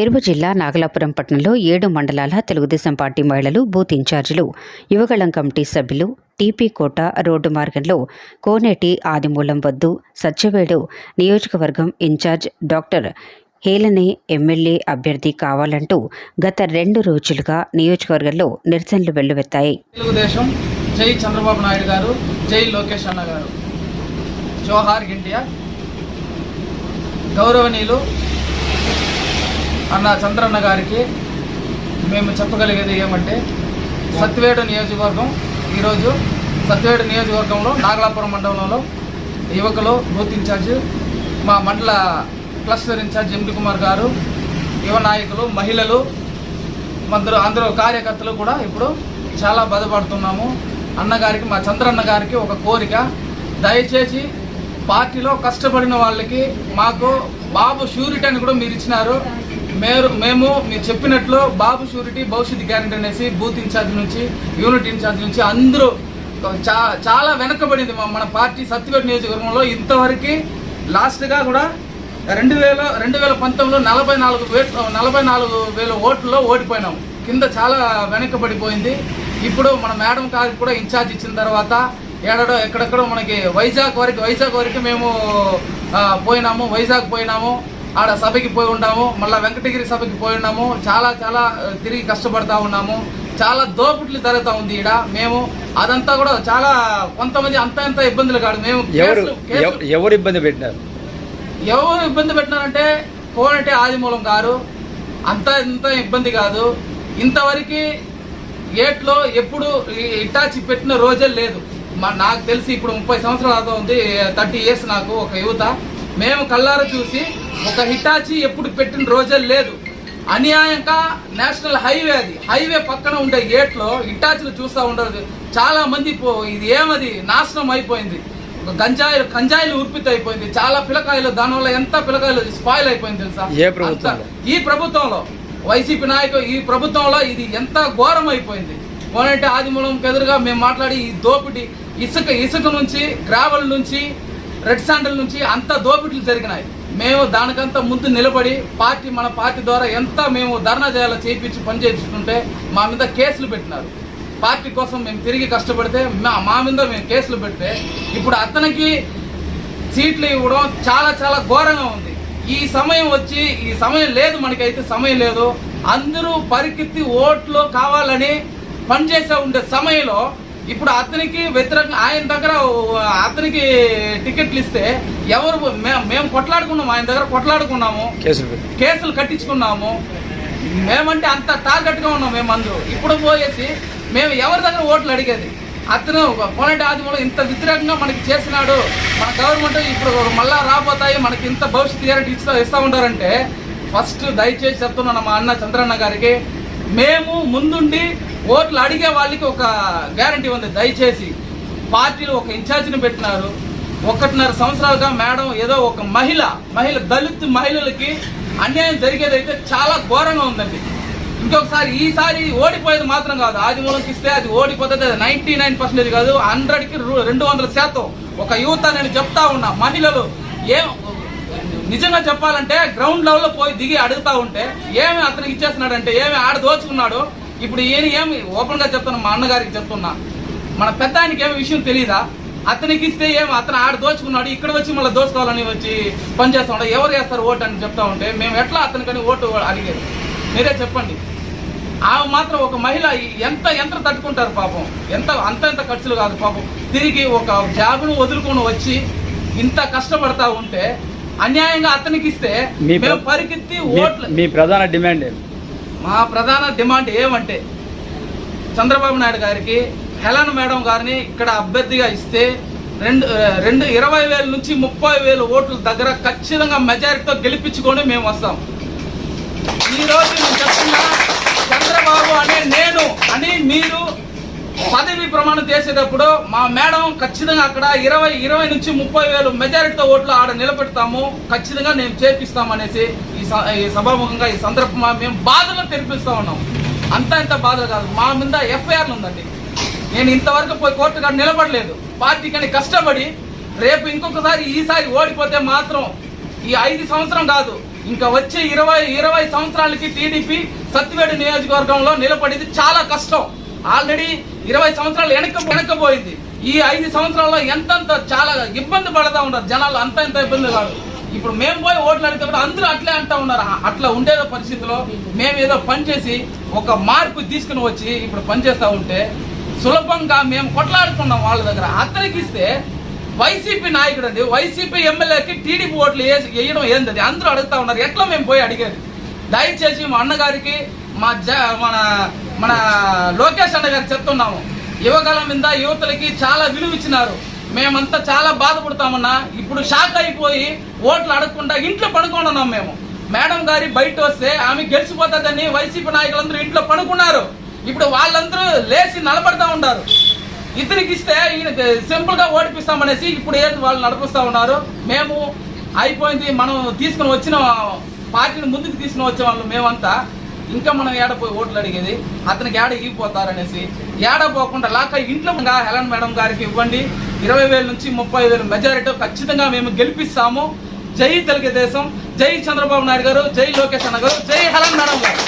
తిరుగు జిల్లా నాగలాపురం పట్టణంలో ఏడు మండలాల తెలుగుదేశం పార్టీ మహిళలు బూత్ ఇన్ఛార్జీలు యువగళం కమిటీ సభ్యులు టీపీ కోట రోడ్డు మార్గంలో కోనేటి ఆదిమూలం వద్దు సత్యవేడు నియోజకవర్గం ఇన్ఛార్జ్ డాక్టర్ హేలనే ఎమ్మెల్యే అభ్యర్థి కావాలంటూ గత రెండు రోజులుగా నియోజకవర్గంలో నిరసనలు వెల్లువెత్తాయి. తెలుగుదేశం జై చంద్రబాబు నాయుడు గారు జై లోకేష్ అన్న గారు. జోహార్ ఇండియా గౌరవనీయులు అన్న చంద్రన్న గారికి మేము చెప్పగలిగేది ఏమంటే సత్యవేడు నియోజకవర్గం ఈరోజు సత్యవేడు నియోజకవర్గంలో నాగలాపురం మండలంలో యువకులు బూత్ ఇన్ఛార్జ్ మా మండల క్లస్టర్ ఇన్ఛార్జ్ ఎండి కుమార్ గారు యువ నాయకులు మహిళలు అందరూ అందరూ కార్యకర్తలు కూడా ఇప్పుడు చాలా బాధపడుతున్నాము. అన్నగారికి మా చంద్రన్న గారికి ఒక కోరిక. దయచేసి పార్టీలో కష్టపడిన వాళ్ళకి మాకు బాబు షూరిటీ అని కూడా మీరు ఇచ్చినారు. మేము మేము మీరు చెప్పినట్లు బాబు షూరిటీ భవిష్యత్ గ్యారెంటీ అనేసి బూత్ ఇన్ఛార్జ్ నుంచి యూనిట్ ఇన్ఛార్జ్ నుంచి అందరూ చా చాలా వెనకబడింది మా- మన పార్టీ సత్యవేట్ నియోజకవర్గంలో ఇంతవరకు. లాస్ట్గా కూడా రెండు వేల రెండు వేల పంతొమ్మిదిలో నలభై నాలుగు వే నలభై నాలుగు వేల ఓట్లలో ఓడిపోయినాం. కింద చాలా వెనకబడిపోయింది. ఇప్పుడు మన మేడం గారికి కూడా ఇన్ఛార్జ్ ఇచ్చిన తర్వాత ఏడాడో ఎక్కడెక్కడో మనకి వైజాగ్ వరకు వైజాగ్ వరకు మేము పోయినాము వైజాగ్ పోయినాము. ఆడ సభకి పోయి ఉన్నాము మళ్ళీ వెంకటగిరి సభకి పోయి ఉన్నాము చాలా చాలా తిరిగి కష్టపడతా ఉన్నాము చాలా దోపిట్లు జరుగుతూ ఉంది ఈడ. మేము అదంతా కూడా చాలా కొంతమంది అంత ఎంత ఇబ్బందులు కాదు. మేము ఎవరు ఇబ్బంది పెట్టినారు? ఎవరు ఇబ్బంది పెట్టినారంటే కోనటి ఆదిమూలం గారు. అంత ఇంత ఇబ్బంది కాదు. ఇంతవరకు ఏట్లో ఎప్పుడు ఇటాచి పెట్టిన రోజే లేదు. నాకు తెలిసి ఇప్పుడు ముప్పై సంవత్సరాలు అవుతుంది థర్టీ ఇయర్స్ నాకు ఒక యువత. మేము కల్లారా చూసి ఒక హిటాచి ఎప్పుడు పెట్టిన రోజే లేదు. అన్యాయంగా నేషనల్ హైవే అది. హైవే పక్కన ఉండే గేట్లో ఇటాచులు చూస్తూ ఉండదు చాలా మంది పో ఇది ఏమది? నాశనం అయిపోయింది. ఒక గంజాయి గంజాయిలు ఉర్పిత అయిపోయింది. చాలా పిల్లకాయలు దానివల్ల ఎంత పిల్లకాయలు స్పాయిల్ అయిపోయింది తెలుసా? ఈ ప్రభుత్వంలో వైసీపీ నాయకులు ఈ ప్రభుత్వంలో ఇది ఎంత ఘోరం అయిపోయింది. పోనంటే ఆదిమూలంకి ఎదురుగా మేము మాట్లాడి ఈ దోపిడీ ఇసుక ఇసుక నుంచి గ్రావెల్ నుంచి రెడ్ సాండల్ నుంచి అంత దోపిడీలు జరిగినాయి. మేము దానికంతా ముందు నిలబడి పార్టీ మన పార్టీ ద్వారా ఎంత మేము ధర్నా చేయాలో చేయించి పనిచేస్తుంటే మా మీద కేసులు పెట్టినారు. పార్టీ కోసం మేము తిరిగి కష్టపడితే మా మా మీద మేము కేసులు పెడితే ఇప్పుడు అతనికి సీట్లు ఇవ్వడం చాలా చాలా ఘోరంగా ఉంది. ఈ సమయం వచ్చి ఈ సమయం లేదు మనకైతే సమయం లేదు. అందరూ పరికెత్తి ఓట్లు కావాలని పనిచేసే ఉండే సమయంలో ఇప్పుడు అతనికి వ్యతిరేకంగా ఆయన దగ్గర అతనికి టికెట్లు ఇస్తే ఎవరు మేము మేము కొట్లాడుకున్నాము ఆయన దగ్గర కొట్లాడుకున్నాము. కేసులు కట్టించుకున్నాము. మేమంటే అంత టార్గెట్గా ఉన్నాం మేము అందరూ ఇప్పుడు పోయేసి మేము ఎవరి దగ్గర ఓట్లు అడిగేది? అతను పోనటి ఆదిమూలం ఇంత వ్యతిరేకంగా మనకి చేసినాడు. మన గవర్నమెంట్ ఇప్పుడు మళ్ళా రాబోతాయి మనకి ఇంత భవిష్యత్ గ్యారెంటీ ఇస్తా ఇస్తా ఉంటారంటే ఫస్ట్ దయచేసి చెప్తున్నాను మా అన్న చంద్రన్న గారికి మేము ముందుండి ఓట్లు అడిగే వాళ్ళకి ఒక గ్యారంటీ ఉంది. దయచేసి పార్టీలు ఒక ఇన్ఛార్జిని పెట్టినారు. ఒకటిన్నర సంవత్సరాలుగా మేడం ఏదో ఒక మహిళ మహిళ దళిత్ మహిళలకి అన్యాయం జరిగేదైతే చాలా ఘోరంగా ఉందండి. ఇంకొకసారి ఈసారి ఓడిపోయేది మాత్రం కాదు. ఆదిమూలంకి ఇస్తే అది ఓడిపోతుంది. అది నైన్టీ నైన్ పర్సెంటేజ్ కాదు. హండ్రెడ్కి రెండు వందల శాతం ఒక యువత నేను చెప్తా ఉన్నా. మహిళలు ఏం నిజంగా చెప్పాలంటే గ్రౌండ్ లెవెల్లో పోయి దిగి అడుగుతా ఉంటే ఏమి అతనికి ఇచ్చేస్తున్నాడంటే ఏమి ఆడ దోచుకున్నాడు ఇప్పుడు ఈయన ఏమి ఓపెన్గా చెప్తున్నా మా అన్నగారికి చెప్తున్నా. మన పెద్ద ఆయనకి ఏమి విషయం తెలియదా అతనికి ఇస్తే ఏమి అతను ఆడ దోచుకున్నాడు ఇక్కడ వచ్చి మళ్ళీ దోచుకోవాలని వచ్చి పని చేస్తా ఉంటాడు ఎవరు వేస్తారు ఓటు అని చెప్తా ఉంటే మేము ఎట్లా అతనికని ఓటు అడిగేది? మీరే చెప్పండి. ఆమె మాత్రం ఒక మహిళ ఎంత ఎంత తట్టుకుంటారు పాపం? ఎంత అంత ఎంత ఖర్చులు కాదు పాపం. తిరిగి ఒక జాబును వదులుకొని వచ్చి ఇంత కష్టపడతా ఉంటే అన్యాయంగా అతనికి ఇస్తే మేము పరిగెత్తి మీ- ఓట్లు మీ ప్రధాన డిమాండ్? మా ప్రధాన డిమాండ్ ఏమంటే చంద్రబాబు నాయుడు గారికి హెలన్ మేడం గారిని ఇక్కడ అభ్యర్థిగా ఇస్తే రెండు రెండు ఇరవై వేల నుంచి ముప్పై వేల ఓట్ల దగ్గర ఖచ్చితంగా మెజారిటీతో గెలిపించుకొని మేము వస్తాం. ఈ రోజు నేను చెప్తున్నా చంద్రబాబు అనే నేను అని మీరు పదవి ప్రమాణం చేసేటప్పుడు మా మేడం ఖచ్చితంగా అక్కడ ఇరవై ఇరవై నుంచి ముప్పై వేలు మెజారిటీతో ఓట్లు ఆడ నిలబెడతాము ఖచ్చితంగా నేను చేపిస్తామనేసి ఈ స- ఈ సభాముఖంగా ఈ సందర్భంగా మేము బాధలు తెరిపిస్తూ ఉన్నాం. అంత ఇంత బాధలు కాదు. మా మీద ఎఫ్ఐఆర్లు ఉందండి. నేను ఇంతవరకు పోయి కోర్టు కాడ నిలబడలేదు. పార్టీ కానీ కష్టపడి రేపు ఇంకొకసారి ఈసారి ఓడిపోతే మాత్రం ఈ ఐదు సంవత్సరం కాదు. ఇంకా వచ్చే ఇరవై ఇరవై సంవత్సరాలకి టీడీపీ సత్తివేడు నియోజకవర్గంలో నిలబడేది చాలా కష్టం. ఆల్రెడీ ఇరవై సంవత్సరాలు వెనక వెనకపోయింది ఈ ఐదు సంవత్సరాల్లో ఎంతంత చాలా ఇబ్బంది పడతా ఉన్నారు జనాలు. అంత ఇంత ఇబ్బంది కాదు. ఇప్పుడు మేము పోయి ఓట్లు అడిగితే కూడా అందరూ అట్లే అంటా ఉన్నారు. అట్లా ఉండేదో పరిస్థితిలో మేము ఏదో పని చేసి ఒక మార్పు తీసుకుని వచ్చి ఇప్పుడు పని చేస్తూ ఉంటే సులభంగా మేము కొట్లాడుకున్నాం వాళ్ళ దగ్గర. అతనికి ఇస్తే వైసీపీ నాయకుడు అండి. వైసీపీ ఎమ్మెల్యేకి టీడీపీ ఓట్లు వేయడం ఏంటది అందరూ అడుగుతా ఉన్నారు. ఎట్లా మేము పోయి అడిగేది? దయచేసి మా అన్నగారికి మా జ మన మన లోకేష్ అన్న గారికి చెప్తున్నాము. యువకాలం మీద యువతలకి చాలా విలువ ఇచ్చినారు మేమంతా చాలా బాధపడతామన్నా. ఇప్పుడు షాక్ అయిపోయి ఓట్లు అడగకుండా ఇంట్లో పడుకొని మేము. మేడం గారి బయట వస్తే ఆమె గెలిచిపోతుందని వైసీపీ నాయకులందరూ ఇంట్లో పడుకున్నారు. ఇప్పుడు వాళ్ళందరూ లేచి నిలబడతా ఉన్నారు. ఇతనికి ఇస్తే ఈయన సింపుల్గా ఓడిపిస్తామనేసి ఇప్పుడు ఏది వాళ్ళు నడిపిస్తా ఉన్నారు. మేము అయిపోయింది మనం తీసుకుని వచ్చిన పార్టీని ముందుకు తీసుకుని వచ్చే వాళ్ళు మేమంతా. ఇంకా మనం ఏడపోయి ఓట్లు అడిగేది? అతనికి ఏడ ఇగిపోతారనేసి ఏడ పోకుండా లాక ఇంట్లో హెలన్ మేడం గారికి ఇవ్వండి. ఇరవై వేల నుంచి ముప్పై వేల మెజారిటీ ఖచ్చితంగా మేము గెలిపిస్తాము. జై తెలుగుదేశం జై చంద్రబాబు నాయుడు గారు జై లోకేష్ అన్న గారు జై హెలన్ మేడం గారు.